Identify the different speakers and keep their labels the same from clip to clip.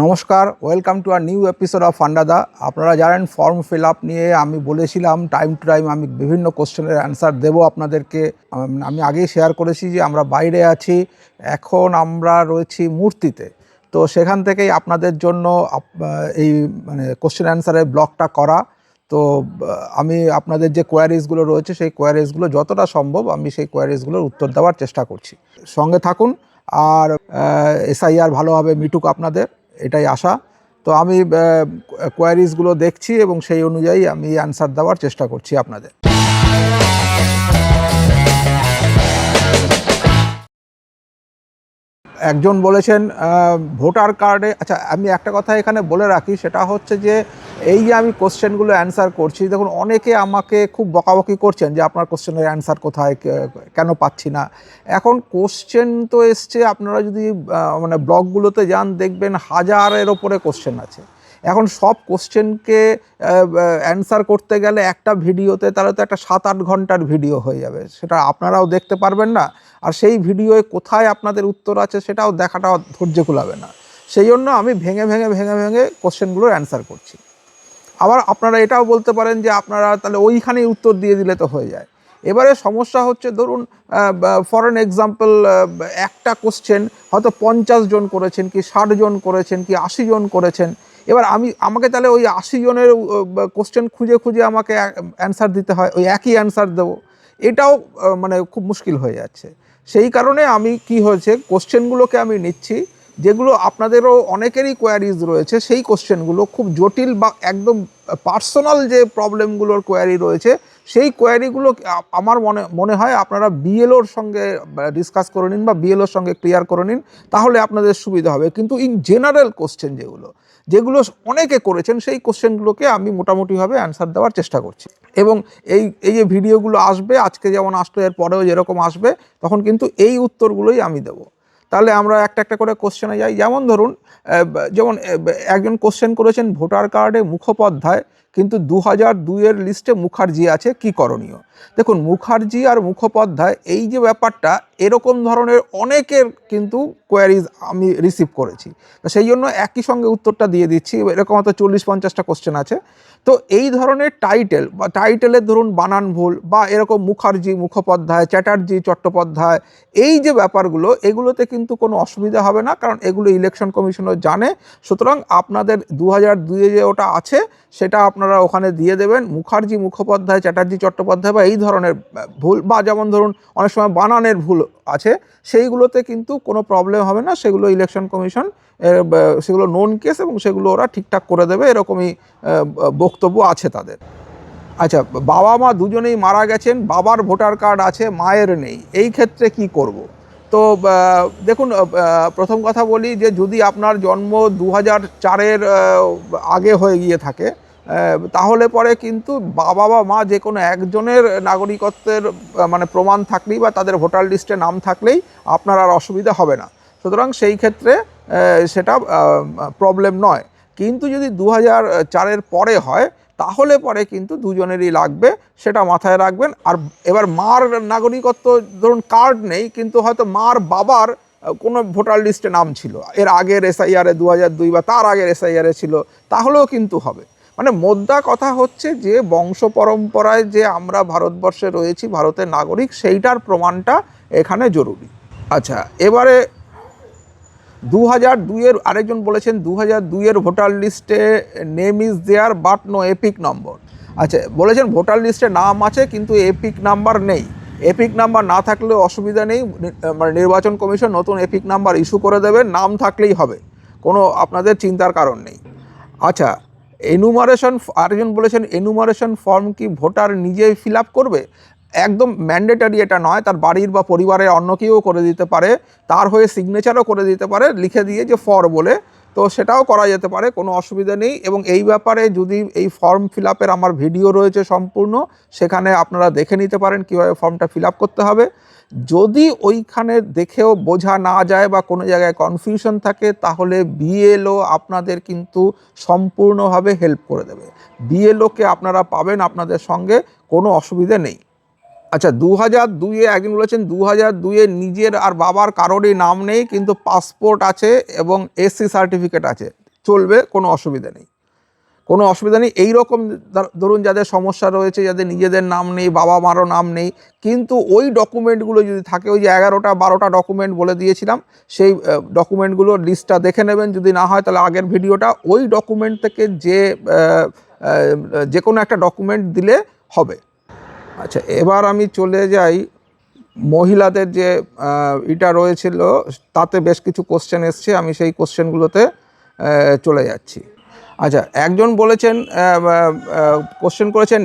Speaker 1: নমস্কার welcome to our new episode of Fundada আপনারা জানেন ফর্ম ফিল আপ নিয়ে আমি বলেছিলাম টাইম টু টাইম আমি বিভিন্ন কোশ্চেনের অ্যান্সার দেবো আপনাদেরকে। আমি আগেই শেয়ার করেছি যে আমরা বাইরে আছি, এখন আমরা রয়েছি মূর্তিতে। তো সেখান থেকেই আপনাদের জন্য এই মানে কোশ্চেন অ্যান্সারের ব্লগটা করা। তো আমি আপনাদের যে কোয়ারিজগুলো রয়েছে, সেই কোয়ারিজগুলো যতটা সম্ভব আমি সেই কোয়ারিজগুলোর উত্তর দেওয়ার চেষ্টা করছি। সঙ্গে থাকুন, আর এসআইআর ভালোভাবে মিটুক আপনাদের। এটাই আশা। তো আমি কোয়ারিজগুলো দেখছি এবং সেই অনুযায়ী আমি অ্যান্সার দেওয়ার চেষ্টা করছি আপনাদের। একজন বলেছেন ভোটার কার্ডে আচ্ছা আমি একটা কথা এখানে বলে রাখি, সেটা হচ্ছে যে এই যে আমি কোশ্চেনগুলো অ্যান্সার করছি, দেখুন, অনেকে আমাকে খুব বকাবকি করছেন যে আপনার কোশ্চেনের অ্যান্সার কোথায় কেন পাচ্ছি না। এখন কোশ্চেন তো এসছে, আপনারা যদি মানে ব্লগগুলোতে যান, দেখবেন হাজারের ওপরে কোশ্চেন আছে। এখন সব কোশ্চেনকে অ্যান্সার করতে গেলে একটা ভিডিওতে তাহলে তো একটা সাত আট ঘণ্টার ভিডিও হয়ে যাবে, সেটা আপনারাও দেখতে পারবেন না। আর সেই ভিডিওয়ে কোথায় আপনাদের উত্তর আছে সেটাও দেখাটা ধৈর্য কুলাবে না। সেই জন্য আমি ভেঙে ভেঙে ভেঙে ভেঙে কোশ্চেনগুলোর অ্যান্সার করছি। আবার আপনারা এটাও বলতে পারেন যে আপনারা তাহলে ওইখানেই উত্তর দিয়ে দিলে তো হয়ে যায়। এবারে সমস্যা হচ্ছে, ধরুন ফর এক্সাম্পল একটা কোশ্চেন হয়তো পঞ্চাশ জন করেছেন কি ষাট জন করেছেন কি আশি জন করেছেন। এবার আমি, আমাকে তাহলে ওই আশি জনের কোশ্চেন খুঁজে খুঁজে আমাকে অ্যান্সার দিতে হয়, ওই একই অ্যান্সার দেবো। এটাও মানে খুব মুশকিল হয়ে যাচ্ছে। সেই কারণে আমি কি হয়েছে, কোশ্চেনগুলোকে আমি নিচ্ছি, যেগুলো আপনাদেরও অনেকেরই কোয়ারিজ রয়েছে, সেই কোশ্চেনগুলো খুব জটিল বা একদম পার্সোনাল যে প্রবলেমগুলোর কোয়ারি রয়েছে, সেই কোয়ারিগুলো আমার মনে মনে হয় আপনারা বিএলওর সঙ্গে ডিসকাস করে নিন বা বিএলওর সঙ্গে ক্লিয়ার করে নিন, তাহলে আপনাদের সুবিধা হবে। কিন্তু ইন জেনারেল কোশ্চেন যেগুলো যেগুলো অনেকে করেছেন, সেই কোশ্চেনগুলোকে আমি মোটামুটিভাবে অ্যান্সার দেওয়ার চেষ্টা করছি। এবং এই এই যে ভিডিওগুলো আসবে, আজকে যেমন আসলো, এর পরেও যেরকম আসবে, তখন কিন্তু এই উত্তরগুলোই আমি দেবো। তাহলে আমরা একটা একটা করে কোশ্চেনে যাই। যেমন ধরুন যেমন একজন কোশ্চেন করেছেন, ভোটার কার্ডে মুখোপাধ্যায় কিন্তু দু হাজার দুইয়ের লিস্টে মুখার্জি আছে, কি করণীয়? দেখুন, মুখার্জি আর মুখোপাধ্যায়, এই যে ব্যাপারটা, এরকম ধরনের অনেকের কিন্তু কোয়ারিজ আমি রিসিভ করেছি। তো সেই জন্য একই সঙ্গে উত্তরটা দিয়ে দিচ্ছি, এরকম হয়তো চল্লিশ পঞ্চাশটা কোশ্চেন আছে। তো এই ধরনের টাইটেল বা টাইটেলের ধরুন বানান ভুল বা এরকম মুখার্জি, মুখোপাধ্যায়, চ্যাটার্জি চট্টোপাধ্যায়, এই যে ব্যাপারগুলো, এগুলোতে কিন্তু কোনো অসুবিধা হবে না, কারণ এগুলো ইলেকশন কমিশনও জানে। সুতরাং আপনাদের দু হাজার দুইয়ে যে ওটা আছে, সেটা আপনারা ওখানে দিয়ে দেবেন। মুখার্জি মুখোপাধ্যায় চ্যাটার্জি চট্টোপাধ্যায় বা এই ধরনের ভুল বা যেমন ধরুন অনেক সময় বানানের ভুল আছে, সেইগুলোতে কিন্তু কোনো প্রবলেম হবে না। সেগুলো ইলেকশন কমিশন সেগুলো নোন কেস এবং সেগুলো ওরা ঠিকঠাক করে দেবে। এরকমই বক্তব্য আছে তাদের। আচ্ছা বাবা মা দুজনেই মারা গেছেন, বাবার ভোটার কার্ড আছে, মায়ের নেই। এই ক্ষেত্রে কি করব? তো দেখুন প্রথম কথা বলি যে যদি আপনার জন্ম দু হাজার চারের আগে হয়ে গিয়ে থাকে তাহলে পরে কিন্তু বাবা বা মা যে কোনো একজনের নাগরিকত্বের মানে প্রমাণ থাকলেই বা তাদের ভোটার লিস্টে নাম থাকলেই আপনার আর অসুবিধা হবে না। সুতরাং সেই ক্ষেত্রে সেটা প্রবলেম নয়। কিন্তু যদি দু হাজার চারের পরে হয়, তাহলে পরে কিন্তু দুজনেরই লাগবে, সেটা মাথায় রাখবেন। আর এবার মার নাগরিকত্ব, ধরুন কার্ড নেই, কিন্তু হয়তো মার বাবার কোনো ভোটার লিস্টে নাম ছিল। এর আগের এসআইআরে দু হাজার দুই বা তার আগের এসআইআরে ছিল, তাহলেও কিন্তু হবে। মানে মোদ্দা কথা হচ্ছে যে বংশ পরম্পরায় যে আমরা ভারতবর্ষে রয়েছি, ভারতের নাগরিক, সেইটার প্রমাণটা এখানে জরুরি। আচ্ছা এবারে দু হাজার দুইয়ের আরেকজন বলেছেন দু হাজার দুইয়ের ভোটার লিস্টে name is there but no EPIC number আচ্ছা বলেছেন ভোটার লিস্টে নাম আছে কিন্তু এপিক নাম্বার নেই। এপিক নাম্বার না থাকলেও অসুবিধা নেই। মানে নির্বাচন কমিশন নতুন এপিক নাম্বার ইস্যু করে দেবে, নাম থাকলেই হবে। কোনো আপনাদের চিন্তার কারণ নেই। আচ্ছা এনুমারেশন আরেকজন বলেছেন এনুমারেশন ফর্ম কি ভোটার নিজেই ফিল করবে? একদম ম্যান্ডেটারি এটা নয়, তার বাড়ির বা পরিবারের অন্য কেউ করে দিতে পারে, তার হয়ে সিগনেচারও করে দিতে পারে, লিখে দিয়ে যে ফর বলে, তো সেটাও করা যেতে পারে, কোনো অসুবিধা নেই। এবং এই ব্যাপারে যদি এই ফর্ম ফিল আমার ভিডিও রয়েছে সম্পূর্ণ, সেখানে আপনারা দেখে নিতে পারেন কীভাবে ফর্মটা ফিল করতে হবে। যদি ওইখানে দেখেও বোঝা না যায় বা কোনো জায়গায় কনফিউশন থাকে, তাহলে বিএলও আপনাদের কিন্তু সম্পূর্ণভাবে হেল্প করে দেবে। বিএলওকে আপনারা পাবেন আপনাদের সঙ্গে, কোনো অসুবিধে নেই। আচ্ছা দু হাজার দুইয়ে একজন বলেছেন দু হাজার দুইয়ে নিজের আর বাবার কারোরই নাম নেই, কিন্তু পাসপোর্ট আছে এবং এসসি সার্টিফিকেট আছে। চলবে, কোনো অসুবিধা নেই। কোনো অসুবিধা নেই। এইরকম ধরুন যাদের সমস্যা রয়েছে, যাদের নিজেদের নাম নেই বাবা মারও নাম নেই, কিন্তু ওই ডকুমেন্টগুলো যদি থাকে, ওই যে এগারোটা, বারোটা ডকুমেন্ট বলে দিয়েছিলাম, সেই ডকুমেন্টগুলোর লিস্টটা দেখে নেবেন। যদি না হয়, তাহলে আগের ভিডিওটা ওই ডকুমেন্ট থেকে যে যে কোনো একটা ডকুমেন্ট দিলে হবে। আচ্ছা এবার আমি চলে যাই। মহিলাদের যে এটা রয়েছিল, তাতে বেশ কিছু কোশ্চেন এসছে। আমি সেই কোশ্চেনগুলোতে চলে যাচ্ছি। আচ্ছা একজন বলেছেন কোশ্চেন করেছেন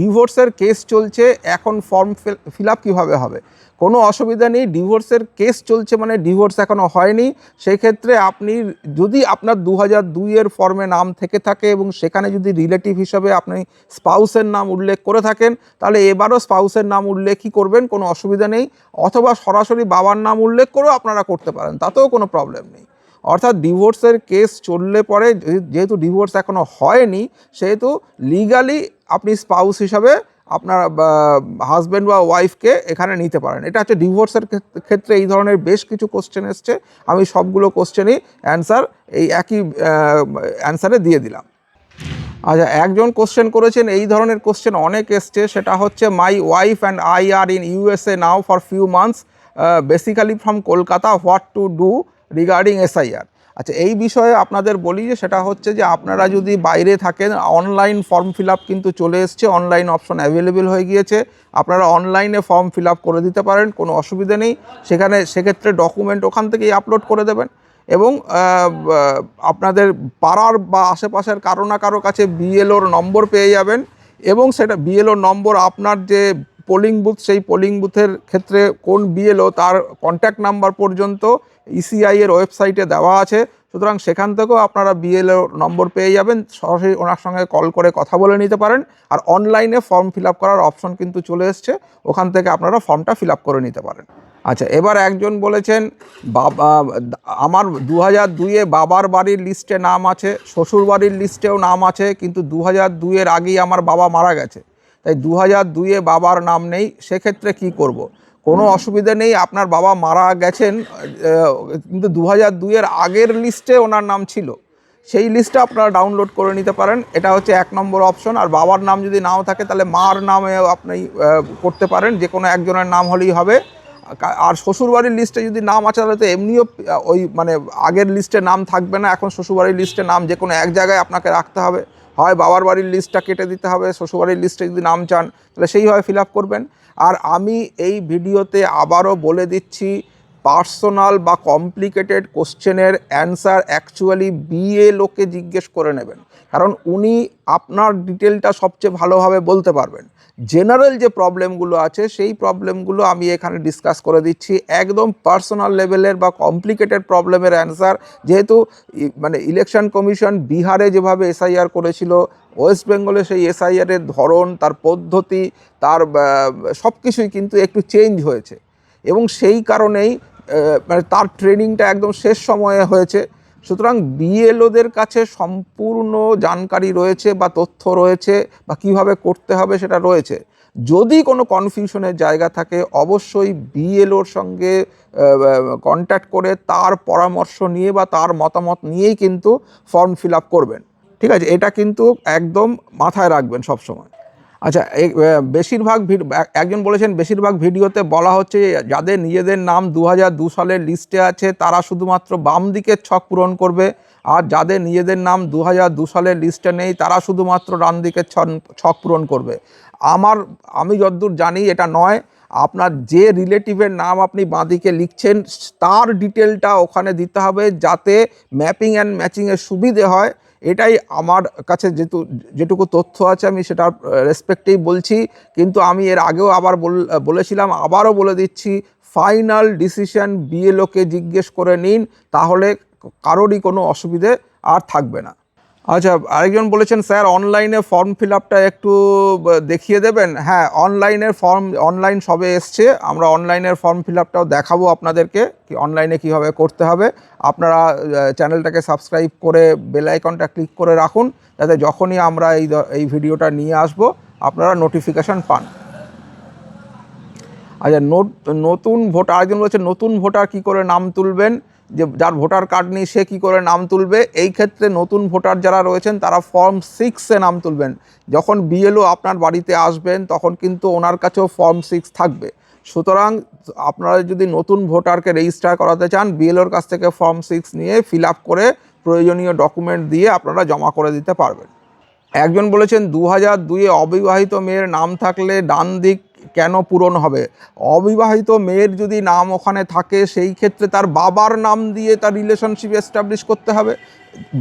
Speaker 1: ডিভোর্সের কেস চলছে, এখন ফর্ম ফিল আপ কীভাবে হবে? কোনো অসুবিধা নেই ডিভোর্সের কেস চলছে মানে ডিভোর্স এখনও হয়নি। সেই ক্ষেত্রে আপনি, যদি আপনার দু হাজার দুইয়ের ফর্মে নাম থেকে থাকে এবং সেখানে যদি রিলেটিভ হিসাবে আপনি স্পাউসের নাম উল্লেখ করে থাকেন, তাহলে এবারও স্পাউসের নাম উল্লেখই করবেন, কোনো অসুবিধা নেই। অথবা সরাসরি বাবার নাম উল্লেখ করেও আপনারা করতে পারেন, তাতেও কোনো প্রবলেম নেই। অর্থাৎ ডিভোর্সের কেস চললে পরে যেহেতু ডিভোর্স এখনও হয়নি, সেহেতু লিগালি আপনি স্পাউস হিসাবে আপনার হাজব্যান্ড বা ওয়াইফকে এখানে নিতে পারেন। এটা হচ্ছে ডিভোর্সের ক্ষেত্রে এই ধরনের বেশ কিছু কোশ্চেন এসছে। আমি সবগুলো কোশ্চেনই অ্যান্সার এই একই অ্যান্সারে দিয়ে দিলাম। আচ্ছা একজন কোশ্চেন করেছেন, এই ধরনের কোশ্চেন অনেক এসছে। সেটা হচ্ছে my wife and I are in USA now for few months basically from Kolkata what to do regarding SIR আচ্ছা এই বিষয়ে আপনাদের বলি যে সেটা হচ্ছে যে আপনারা যদি বাইরে থাকেন অনলাইন ফর্ম ফিল কিন্তু চলে এসছে অনলাইন অপশন অ্যাভেলেবেল হয়ে গিয়েছে। আপনারা অনলাইনে ফর্ম ফিল করে দিতে পারেন, কোনো অসুবিধা নেই। সেখানে, সেক্ষেত্রে ডকুমেন্ট ওখান থেকেই আপলোড করে দেবেন। এবং আপনাদের পাড়ার বা আশেপাশের কারও না কারও কাছে বিএলওর নম্বর পেয়ে যাবেন। এবং সেটা বিএলওর নম্বর আপনার যে পোলিং বুথ সেই পোলিং বুথের ক্ষেত্রে কোন বিএলও তার কন্ট্যাক্ট নাম্বার পর্যন্ত ইসিআই এর ওয়েবসাইটে দেওয়া আছে। সুতরাং সেখান থেকেও আপনারা বিএলও নম্বর পেয়ে যাবেন। সরাসরি ওনার সঙ্গে কল করে কথা বলে নিতে পারেন। আর অনলাইনে ফর্ম ফিল করার অপশন কিন্তু চলে এসছে। ওখান থেকে আপনারা ফর্মটা ফিল করে নিতে পারেন। আচ্ছা এবার একজন বলেছেন, বাবা, আমার দু হাজার দুইয়ে বাবার বাড়ির লিস্টে নাম আছে শ্বশুর বাড়ির লিস্টেও নাম আছে, কিন্তু দু হাজার দুইয়ের আগেই আমার বাবা মারা গেছে। তাই দু হাজার দুইয়ে বাবার নাম নেই সেক্ষেত্রে কি করব। কোনো অসুবিধা নেই আপনার বাবা মারা গেছেন কিন্তু দু হাজার দুইয়ের আগের লিস্টে ওনার নাম ছিল। সেই লিস্টটা আপনারা ডাউনলোড করে নিতে পারেন এটা হচ্ছে এক নম্বর অপশন। আর বাবার নাম যদি নাও থাকে তাহলে মার নামে আপনি করতে পারেন যে কোনো একজনের নাম হলেই হবে। আর শ্বশুরবাড়ির লিস্টে যদি নাম আছে তাহলে তো এমনিও ওই মানে আগের লিস্টে নাম থাকবে না এখন শ্বশুরবাড়ির লিস্টে নাম যে কোনো এক জায়গায় আপনাকে রাখতে হবে। হয় বাবার বাড়ির লিস্টটা কেটে দিতে হবে, শ্বশুরবাড়ির লিস্টে যদি নাম চান, তাহলে সেইভাবে ফিল আপ করবেন। আর আমি এই ভিডিওতে আবারও বলে দিচ্ছি পার্সোনাল বা কমপ্লিকেটেড কোশ্চেনের অ্যান্সার অ্যাকচুয়ালি বিএ লোকে জিজ্ঞেস করে নেবেন। কারণ উনি আপনার ডিটেলটা সবচেয়ে ভালোভাবে বলতে পারবেন। জেনারেল যে প্রবলেমগুলো আছে, সেই প্রবলেমগুলো আমি এখানে ডিসকাস করে দিচ্ছি। একদম পার্সোনাল লেভেলের বা কমপ্লিকেটেড প্রবলেমের অ্যান্সার যেহেতু মানে ইলেকশন কমিশন বিহারে যেভাবে এসআইআর করেছিল ওয়েস্ট বেঙ্গলে সেই এসআইআর এর ধরন, তার পদ্ধতি, তার সব কিছুই কিন্তু একটু চেঞ্জ হয়েছে। এবং সেই কারণেই মানে তার ট্রেনিংটা একদম শেষ সময়ে হয়েছে। সুতরাং বিএলওদের কাছে সম্পূর্ণ জানকারি রয়েছে বা তথ্য রয়েছে বা কীভাবে করতে হবে সেটা রয়েছে। যদি কোনো কনফিউশনের জায়গা থাকে, অবশ্যই বিএলওর সঙ্গে কন্ট্যাক্ট করে তার পরামর্শ নিয়ে বা তার মতামত নিয়েই কিন্তু ফর্ম ফিল আপ করবেন। ঠিক আছে? এটা কিন্তু একদম মাথায় রাখবেন সব সময় আচ্ছা এই, বেশিরভাগ একজন বলেছেন বেশিরভাগ ভিডিওতে বলা হচ্ছে যাদের নিজেদের নাম দু হাজার দু সালের লিস্টে আছে তারা শুধুমাত্র বাম দিকের ছক পূরণ করবে। আর যাদের নিজেদের নাম দু হাজার দু সালের লিস্টে নেই তারা শুধুমাত্র ডান দিকের ছক পূরণ করবে। আমার আমি যতদূর জানি এটা নয় আপনার যে রিলেটিভের নাম আপনি বাঁদিকে লিখছেন তার ডিটেলটা ওখানে দিতে হবে যাতে ম্যাপিং অ্যান্ড ম্যাচিংয়ের সুবিধে হয়। এটাই আমার কাছে যেহেতু যেটুকু তথ্য আছে, আমি সেটা রেসপেক্টেই বলছি। কিন্তু আমি এর আগেও আবার বল- বলেছিলাম, আবারও বলে দিচ্ছি ফাইনাল ডিসিশন বিএলওকে জিজ্ঞেস করে নিন, তাহলে কারোরই কোনো অসুবিধে আর থাকবে না। আচ্ছা আরেকজন বলেছেন, স্যার, অনলাইনে ফর্ম ফিল আপটা একটু দেখিয়ে দেবেন? হ্যাঁ অনলাইনের ফর্ম, অনলাইন সবে এসছে। আমরা অনলাইনের ফর্ম ফিল আপটাও দেখাবো আপনাদেরকে, কি অনলাইনে কীভাবে করতে হবে। আপনারা চ্যানেলটাকে সাবস্ক্রাইব করে বেল আইকনটা ক্লিক করে রাখুন, যাতে যখনই আমরা এই এই ভিডিওটা নিয়ে আসব, আপনারা নোটিফিকেশান পান। আচ্ছা নতুন ভোটার, আরেকজন বলছে, নতুন ভোটার কি করে নাম তুলবেন? যে, যার ভোটার কার্ড নেই, সে কী করে নাম তুলবে? এই ক্ষেত্রে নতুন ভোটার যারা রয়েছেন, তারা ফর্ম সিক্সে নাম তুলবেন। যখন বিএলও আপনার বাড়িতে আসবেন, তখন কিন্তু ওনার কাছেও ফর্ম সিক্স থাকবে। সুতরাং আপনারা যদি নতুন ভোটারকে রেজিস্টার করাতে চান, বিএলওর কাছ থেকে ফর্ম সিক্স নিয়ে ফিল আপ করে প্রয়োজনীয় ডকুমেন্ট দিয়ে আপনারা জমা করে দিতে পারবেন। একজন বলেছেন দু হাজার দুইয়ে অবিবাহিত মেয়ের নাম থাকলে ডান দিক কেন পূরণ হবে? অবিবাহিত মেয়ের যদি নাম ওখানে থাকে, সেই ক্ষেত্রে তার বাবার নাম দিয়ে তার রিলেশনশিপ এস্টাবলিশ করতে হবে।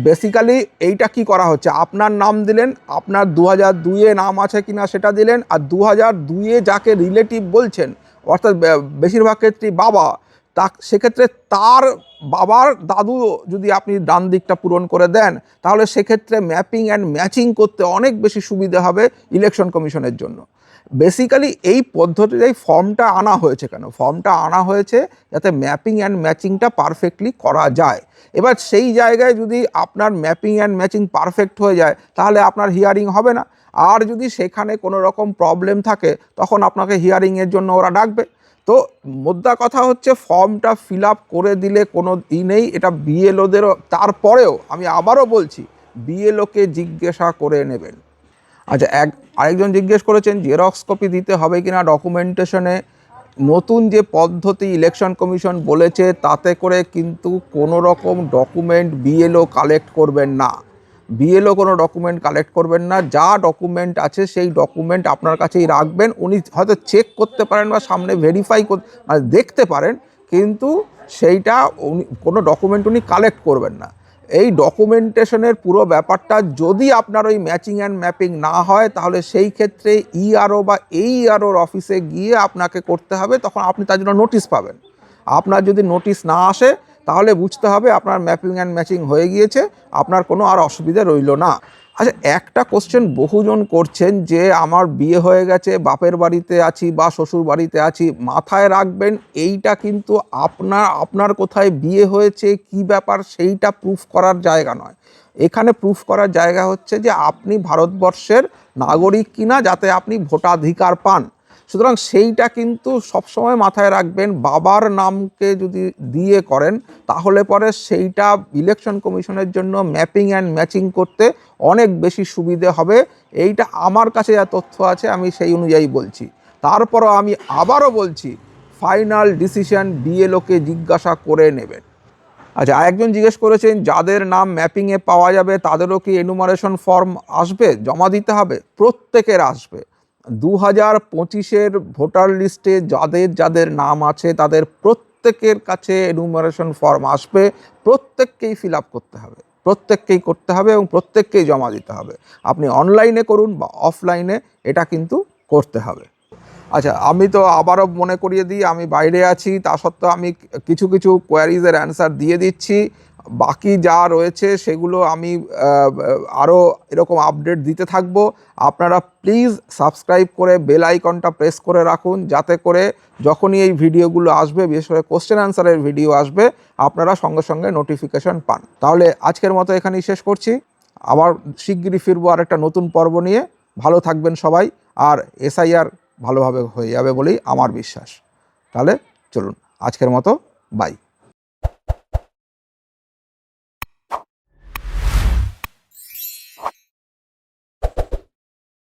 Speaker 1: বেসিক্যালি এইটা কি করা হচ্ছে? আপনার নাম দিলেন, আপনার দু হাজার দুইয়ে নাম আছে কি না সেটা দিলেন, আর দু হাজার দুইয়ে যাকে রিলেটিভ বলছেন, অর্থাৎ বেশিরভাগ ক্ষেত্রেই বাবা তা সেক্ষেত্রে তার বাবার দাদু যদি আপনি ডান দিকটা পূরণ করে দেন, তাহলে সেক্ষেত্রে ম্যাপিং অ্যান্ড ম্যাচিং করতে অনেক বেশি সুবিধা হবে ইলেকশন কমিশনের জন্য। বেসিক্যালি এই পদ্ধতিতেই ফর্মটা আনা হয়েছে কেন? ফর্মটা আনা হয়েছে যাতে ম্যাপিং অ্যান্ড ম্যাচিংটা পারফেক্টলি করা যায়। এবার সেই জায়গায় যদি আপনার ম্যাপিং অ্যান্ড ম্যাচিং পারফেক্ট হয়ে যায়, তাহলে আপনার হিয়ারিং হবে না। আর যদি সেখানে কোনো রকম প্রবলেম থাকে, তখন আপনাকে হিয়ারিংয়ের জন্য ওরা ডাকবে। তো মোদ্দা কথা হচ্ছে ফর্মটা ফিল আপ করে দিলে কোনো ই নেই, এটা বিএলওদেরও, তারপরেও আমি আবারও বলছি, বিএলওকে জিজ্ঞাসা করে নেবেন। আচ্ছা এক, আরেকজন জিজ্ঞেস করেছেন, জেরক্স কপি দিতে হবে কিনা ডকুমেন্টেশনে? নতুন যে পদ্ধতি ইলেকশন কমিশন বলেছে, তাতে করে কিন্তু কোনো রকম ডকুমেন্ট বিএলও কালেক্ট করবেন না। বিএলও কোনো ডকুমেন্ট কালেক্ট করবেন না। যা ডকুমেন্ট আছে সেই ডকুমেন্ট আপনার কাছেই রাখবেন। উনি হয়তো চেক করতে পারেন বা সামনে ভেরিফাই মানে দেখতে পারেন, কিন্তু সেইটা উনি কোনো ডকুমেন্ট উনি কালেক্ট করবেন না। এই ডকুমেন্টেশনের পুরো ব্যাপারটা যদি আপনার ওই ম্যাচিং অ্যান্ড ম্যাপিং না হয়, তাহলে সেই ক্ষেত্রে ইআরও বা এইআরওর অফিসে গিয়ে আপনাকে করতে হবে। তখন আপনি তার জন্য নোটিশ পাবেন। আপনার যদি নোটিশ না আসে তাহলে বুঝতে হবে আপনার ম্যাপিং অ্যান্ড ম্যাচিং হয়ে গিয়েছে, আপনার কোনো আর অসুবিধা রইল না। আচ্ছা একটা কোশ্চেন বহুজন করছেন যে, আমার বিয়ে হয়ে গেছে, বাপের বাড়িতে আছি বা শ্বশুর বাড়িতে আছি, মাথায় রাখবেন, এইটা কিন্তু আপনার আপনার কোথায় বিয়ে হয়েছে, কি ব্যাপার, সেইটা প্রুফ করার জায়গা নয়। এখানে প্রুফ করার জায়গা হচ্ছে যে, আপনি ভারতবর্ষের নাগরিক কিনা, যাতে আপনি ভোটাধিকার পান। সুতরাং সেইটা কিন্তু সবসময় মাথায় রাখবেন, বাবার নামকে যদি দিয়ে করেন, তাহলে পরে সেইটা ইলেকশন কমিশনের জন্য ম্যাপিং অ্যান্ড ম্যাচিং করতে অনেক বেশি সুবিধে হবে। এইটা আমার কাছে যা তথ্য আছে, আমি সেই অনুযায়ী বলছি। তারপরও আমি আবারও বলছি ফাইনাল ডিসিশন বিএলওকে জিজ্ঞাসা করে নেবেন। আচ্ছা আরেকজন জিজ্ঞেস করেছেন, যাদের নাম ম্যাপিংয়ে পাওয়া যাবে, তাদেরও কি এনুমারেশন ফর্ম আসবে, জমা দিতে হবে? প্রত্যেকের আসবে। দু হাজার পঁচিশের ভোটার লিস্টে যাদের যাদের নাম আছে, তাদের প্রত্যেকের কাছে এনুমারেশন ফর্ম আসবে। প্রত্যেককেই ফিল আপ করতে হবে। প্রত্যেককেই করতে হবে এবং প্রত্যেককেই জমা দিতে হবে। আপনি অনলাইনে করুন বা অফলাইনে এটা কিন্তু করতে হবে। আচ্ছা আমি তো আবারও মনে করিয়ে দিই, আমি বাইরে আছি, তা সত্ত্বেও আমি কিছু কিছু কোয়ারিজের অ্যান্সার দিয়ে দিচ্ছি। বাকি যা রয়েছে সেগুলো আমি আরও এরকম আপডেট দিতে থাকব। আপনারা প্লিজ সাবস্ক্রাইব করে বেল আইকনটা প্রেস করে রাখুন, যাতে করে যখনই এই ভিডিওগুলো আসবে, বিশেষ করে কোশ্চেন অ্যান্সারের ভিডিও আসবে, আপনারা সঙ্গে সঙ্গে নোটিফিকেশন পান। তাহলে আজকের মতো এখানেই শেষ করছি। আবার শিগগিরই ফিরবো আর একটা নতুন পর্ব নিয়ে। ভালো থাকবেন সবাই, আর এসআইআর ভালোভাবে হয়ে যাবে বলেই আমার বিশ্বাস। তাহলে চলুন, আজকের মতো বাই